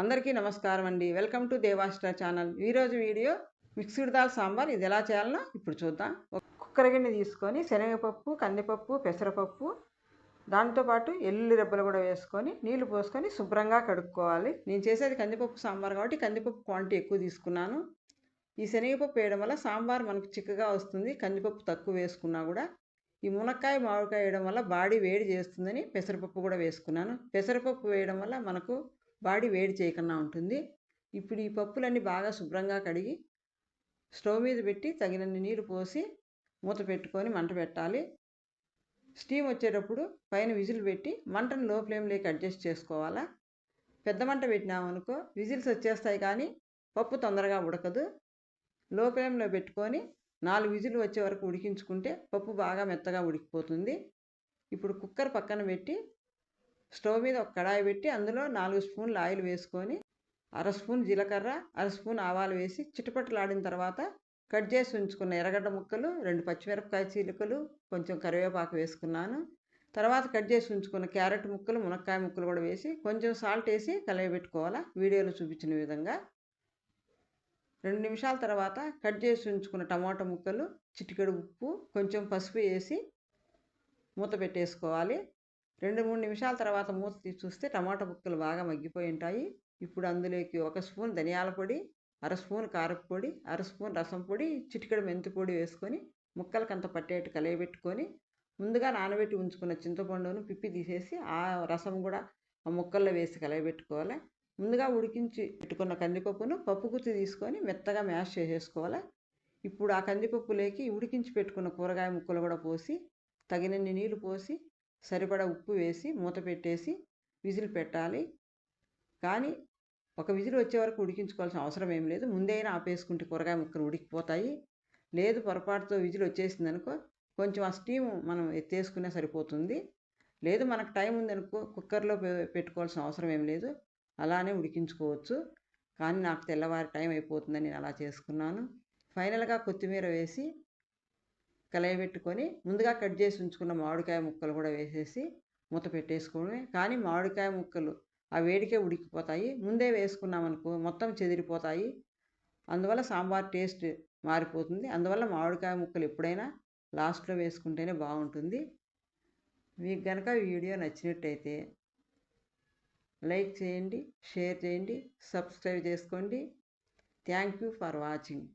అందరికీ నమస్కారం అండి. Welcome to దేవాష్ట channel. ఈరోజు వీడియో మిక్స్డ్ దాల్ సాంబార్. ఇది ఎలా చేయాలనో ఇప్పుడు చూద్దాం. కుక్కర్ కుక్కర గిన్నె తీసుకొని శనగపప్పు కందిపప్పు పెసరపప్పు దాంతోపాటు ఎల్లుల్లి రెబ్బలు కూడా వేసుకొని నీళ్ళు పోసుకొని శుభ్రంగా కడుక్కోవాలి. నేను చేసేది కందిపప్పు సాంబార్ కాబట్టి కందిపప్పు క్వాంటిటీ ఎక్కువ తీసుకున్నాను. ఈ శనగపప్పు వేయడం వల్ల సాంబార్ మనకు చిక్కగా వస్తుంది. కందిపప్పు తక్కువ వేసుకున్నా కూడా. ఈ మునక్కాయ మామిడికాయ వేయడం వల్ల బాడీ వేడి చేస్తుందని పెసరపప్పు కూడా వేసుకున్నాను. పెసరపప్పు వేయడం వల్ల మనకు బాడీ వేడి చేయకుండా ఉంటుంది. ఇప్పుడు ఈ పప్పులన్నీ బాగా శుభ్రంగా కడిగి స్టవ్ మీద పెట్టి తగినన్ని నీళ్ళు పోసి మూత పెట్టుకొని మంట పెట్టాలి. స్టీమ్ వచ్చేటప్పుడు పైన విజిల్ పెట్టి మంటను లో ఫ్లేమ్లోకి అడ్జస్ట్ చేసుకోవాలా? పెద్ద మంట పెట్టినామనుకో విజిల్స్ వచ్చేస్తాయి కానీ పప్పు తొందరగా ఉడకదు. లో ఫ్లేమ్లో పెట్టుకొని నాలుగు విజిల్ వచ్చే వరకు ఉడికించుకుంటే పప్పు బాగా మెత్తగా ఉడికిపోతుంది. ఇప్పుడు కుక్కర్ పక్కన పెట్టి స్టవ్ మీద ఒక కడాయి పెట్టి అందులో నాలుగు స్పూన్లు ఆయిల్ వేసుకొని అర స్పూన్ జీలకర్ర అర స్పూన్ ఆవాలు వేసి చిటపట్లాడిన తర్వాత కట్ చేసి ఉంచుకున్న ఎర్రగడ్డ ముక్కలు రెండు పచ్చిమిరపకాయ చీలికలు కొంచెం కరివేపాకు వేసుకున్నాను. తర్వాత కట్ చేసి ఉంచుకున్న క్యారెట్ ముక్కలు మునక్కాయ ముక్కలు కూడా వేసి కొంచెం సాల్ట్ వేసి కలయబెట్టుకోవాలా వీడియోలో చూపించిన విధంగా. రెండు నిమిషాల తర్వాత కట్ చేసి ఉంచుకున్న టమాటా ముక్కలు చిటికెడు ఉప్పు కొంచెం పసుపు వేసి మూత పెట్టేసుకోవాలి. రెండు మూడు నిమిషాల తర్వాత మూత తీసి చూస్తే టమాటా ముక్కలు బాగా మగ్గిపోయి ఉంటాయి. ఇప్పుడు అందులోకి ఒక స్పూన్ ధనియాల పొడి అర స్పూన్ కారపొడి పొడి అర స్పూన్ రసం పొడి చిటికెడు మెంతి పొడి వేసుకొని ముక్కలకంత పట్టేట్టు కలయబెట్టుకొని ముందుగా నానబెట్టి ఉంచుకున్న చింతపండును పిప్పి తీసేసి ఆ రసం కూడా ఆ ముక్కల్లో వేసి కలయబెట్టుకోవాలి. ముందుగా ఉడికించి పెట్టుకున్న కందిపప్పును పప్పు గుత్తి తీసుకొని మెత్తగా మ్యాష్ చేసేసుకోవాలి. ఇప్పుడు ఆ కందిపప్పులోకి ఉడికించి పెట్టుకున్న కూరగాయ ముక్కలు కూడా పోసి తగినన్ని నీళ్ళు పోసి సరిపడా ఉప్పు వేసి మూత పెట్టేసి విజిల్ పెట్టాలి. కానీ ఒక విజిల్ వచ్చే వరకు ఉడికించుకోవాల్సిన అవసరం ఏం లేదు. ముందైనా ఆపేసుకుంటే కూరగాయ ముక్కలు ఉడికిపోతాయి. లేదు పొరపాటుతో విజిల్ వచ్చేసింది అనుకో కొంచెం ఆ స్టీమ్ మనం ఎత్తేసుకునే సరిపోతుంది. లేదు మనకు టైం ఉందనుకో కుక్కర్లో పెట్టుకోవాల్సిన అవసరం ఏం లేదు. అలానే ఉడికించుకోవచ్చు. కానీ నాకు తెల్లవారి టైం అయిపోతుందని నేను అలా చేసుకున్నాను. ఫైనల్గా కొత్తిమీర వేసి కలయబెట్టుకొని ముందుగా కట్ చేసి ఉంచుకున్న మామిడికాయ ముక్కలు కూడా వేసేసి మూత పెట్టేసుకోవడమే. కానీ మామిడికాయ ముక్కలు ఆ వేడికే ఉడికిపోతాయి. ముందే వేసుకున్నామనుకో మొత్తం చెదిరిపోతాయి. అందువల్ల సాంబార్ టేస్ట్ మారిపోతుంది. అందువల్ల మామిడికాయ ముక్కలు ఎప్పుడైనా లాస్ట్లో వేసుకుంటేనే బాగుంటుంది. మీకు కనుక వీడియో నచ్చినట్టయితే లైక్ చేయండి షేర్ చేయండి సబ్స్క్రైబ్ చేసుకోండి. Thank you for watching.